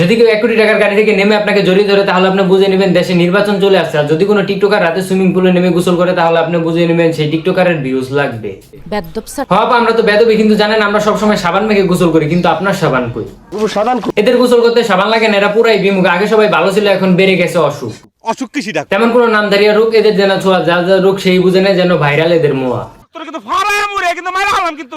যদি কেউ এক কোটি টাকার গাড়ি থেকে নেমে আপনাকে জড়িয়ে ধরে তাহলে আপনি বুঝে নেবেন দেশে নির্বাচন চলে আসছে। আর যদি কোনো টিকটকার রাতে সুইমিং পুলে নেমে গোসল করে তাহলে আপনি বুঝে নেবেন সেই টিকটকারের ভিউজ লাগবে। হব আমরা তো বেদবি কিন্তু জানেন আমরা সবসময় সাবান মেখে গোসল করি কিন্তু আপনার সাবান কই? এদের গোসল করতে সাবান লাগে না এরা পুরাই বিমুখ। আগে সবাই ভালো ছিল এখন বেড়ে গেছে অসুখ। অসুখ কি সেটা তেমন কোনো নামধারিয়া রোগ এদের যেন ছোঁয়া যা যা রোগ সেই বুঝে নেয় যেন ভাইরাল এদের মোয়া।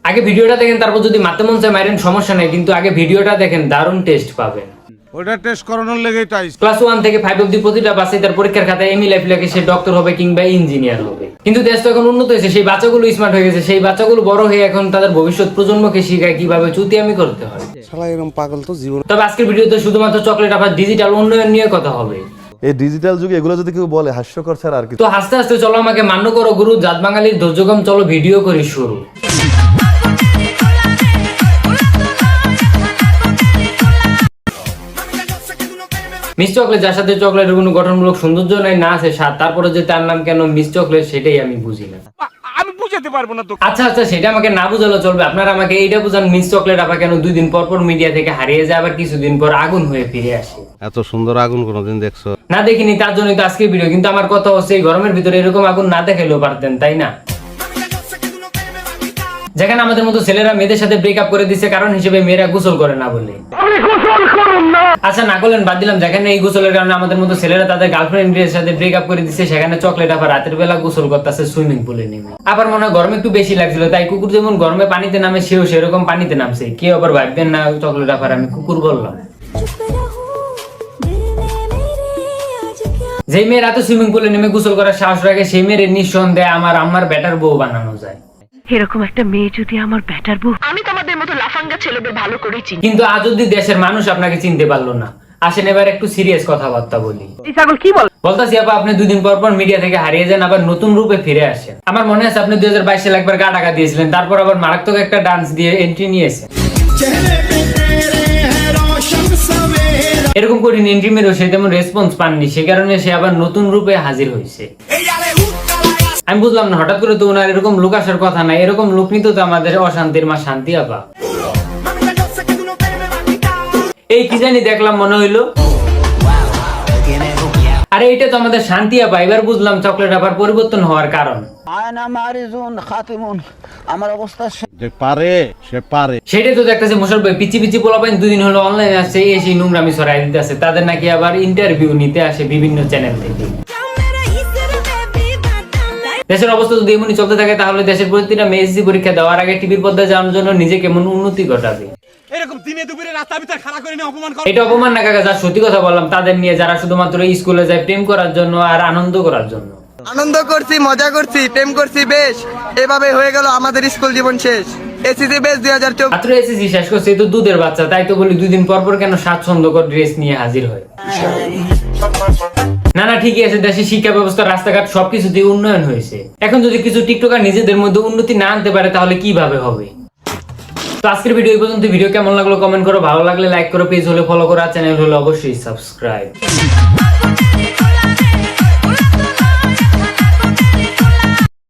আগে ভিডিওটা দেখেন তারপর যদি মাথা মন চায় মারেন সমস্যা নেই কিন্তু আগে ভিডিওটা দেখেন দারুণ টেস্ট পাবেন। ওটা টেস্ট করানোর লেগেই তাই ক্লাস ওয়ান থেকে ফাইভ অব্দি প্রতিটা তার পরীক্ষার খাতায় এমি লাইফ লেখে সে ডক্টর হবে কিংবা ইঞ্জিনিয়ার হবে। কিন্তু দেশ তো এখন উন্নত হয়েছে সেই বাচ্চাগুলো স্মার্ট হয়ে গেছে সেই বাচ্চাগুলো বড় হয়ে এখন তাদের ভবিষ্যৎ প্রজন্মকে শিখায় কীভাবে চুতিয়ামি করতে হয়। শালা এরকম পাগল তো জীবন তবে আজকের ভিডিওতে শুধুমাত্র চকলেট আবার ডিজিটাল উন্নয়ন নিয়ে কথা হবে। এই ডিজিটাল যুগে এগুলো যদি কেউ বলে হাস্যকর ছাড়া আর কি তো হাসতে হাসতে চলো আমাকে মান্য করো গুরু জাত বাঙালির ধৈর্যকম চলো ভিডিও করি শুরু। মিস চকলেট যার সাথে চকলেটের কোনো গঠনমূলক সৌন্দর্য নাই না আছে স্বাদ তারপরে যে তার নাম কেন মিস চকলেট সেটাই আমি বুঝি না। আমি বুঝাতে পারব না তো। আচ্ছা আচ্ছা সেটা আমাকে না বুঝালো চলবে। আপনারা আমাকে এইটা বুঝান মিস চকলেট আবার কেন দুই দিন পর পর মিডিয়া থেকে হারিয়ে যায় আবার কিছুদিন পর আগুন হয়ে ফিরে আসে। এত সুন্দর আগুন কোনোদিন দেখছ? না দেখিনি তার জন্যই তো আজকের ভিডিও কিন্তু আমার কথা হচ্ছে এই গরমের ভিতরে এরকম আগুন না দেখাইলেও পারতেন তাই না? যেখানে আমাদের মতো ছেলেরা মেয়েদের সাথে ব্রেকআপ করে দিচ্ছে কারণ হিসেবে মেয়েরা গোসল করে না বলে। আচ্ছা না। করলেন বাদ দিলাম। যেখানে এই গোসলের কারণে আমাদের মতো ছেলেরা তাদের গার্লফ্রেন্ডের সাথে ব্রেকআপ করে দিচ্ছে সেখানে চকলেট আবার রাতের বেলা গোসল করতেছে সুইমিং পুলে নেমে। আবার মনে হয় গরম একটু বেশি লাগছিল তাই কুকুর যেমন গরমে পানিতে নামে সেও সেরকম পানিতে নামছে। কেউ আবার ভাববেন না চকলেট আবার আমি কুকুর বললাম। যে মেয়ে রাতে সুইমিং পুলে নেমে গোসল করার সাহস রাখে সেই মেয়ের নিঃসন্দেহে আমার আমার ব্যাটার বউ বানানো যায়। এরকম একটা মেয়ে যদি আমার ব্যাটার বউ আমি তোমাদের মতো লাফাঙ্গা ছেলেদের ভালো করে চিনি। কিন্তু আজ অব্দি দেশের মানুষ আপনাকে চিনতে পারল না। আসেন এবার একটু সিরিয়াস কথাবার্তা বলি। ছাগল কি বল? বলতাছি আপা আপনি দুদিন পর পর মিডিয়া থেকে হারিয়ে যান আবার নতুন রূপে ফিরে আসেন। আমার মনে আছে আপনি দুই হাজার বাইশ সালে একবার গা টাকা দিয়েছিলেন তারপর আবার মারাত্মক একটা ডান্স দিয়ে এন্ট্রি নিয়েছেন এরকম করিনি এন্ট্রি মেরেও সে তেমন রেসপন্স পাননি সে কারণে সে আবার নতুন রূপে হাজির হয়েছে। আমি বুঝলাম না হঠাৎ করে তো ওনার এরকম লোক আসার কথা না এরকম লোক নিত তো আমাদের অশান্তির মা শান্তি আপা। এই কি জানি দেখলাম মনে হইল। আরে এটা তো আমাদের শান্তি আপা এবার বুঝলাম চকলেট আবার পরিবর্তন হওয়ার কারণ। আয়না মারিজুন খাতিমুন আমার অবস্থা যে পারে সে পারে। সেটাই তো দেখতেছে মুসল ভাই পিচি পিচি পোলা দুদিন হলো অনলাইনে আসছে এসে নোংরামি ছড়াই দিতে আছে তাদের নাকি আবার ইন্টারভিউ নিতে আসে বিভিন্ন চ্যানেল থেকে। দেশের অবস্থা যদি এমনই চলতে থাকে তাহলে দেশের প্রতিটা মেএসসি পরীক্ষা দেওয়ার আগে টিভির পর্দায় যাওয়ার জন্য নিজে কেমন উন্নতি ঘটাবে। এরকম দিনে দুপুরে রাস্তা ভিতরে খাড়া করে নিয়ে অপমান কর। এটা অপমান না কাকা যা সত্যি কথা বললাম তাদের নিয়ে যারা শুধুমাত্র স্কুলে যায় প্রেম করার জন্য আর আনন্দ করার জন্য। আনন্দ করছি মজা করছি প্রেম করছি বেশ। এভাবে হয়ে গেল আমাদের স্কুল জীবন শেষ। এসিসি বেশ দুই হাজার চব্বিশ। মাত্র এসেছি শেষ করছে তো দুধের বাচ্চা তাই তো বলি দুই দিন পর পর কেন স্বাচ্ছন্দ্যকর ড্রেস নিয়ে হাজির হয়। না না ঠিকই আছে দেশের শিক্ষা ব্যবস্থা রাস্তাঘাট সবকিছুতেই উন্নয়ন হয়েছে। এখন যদি কিছু টিকটকার নিজেদের মধ্যে উন্নতি না আনতে পারে তাহলে কীভাবে হবে? তো আজকের ভিডিও এই পর্যন্ত ভিডিও কেমন লাগল কমেন্ট করো ভালো লাগলে লাইক করো পেজ হলে ফলো করো আর চ্যানেল হলে অবশ্যই সাবস্ক্রাইব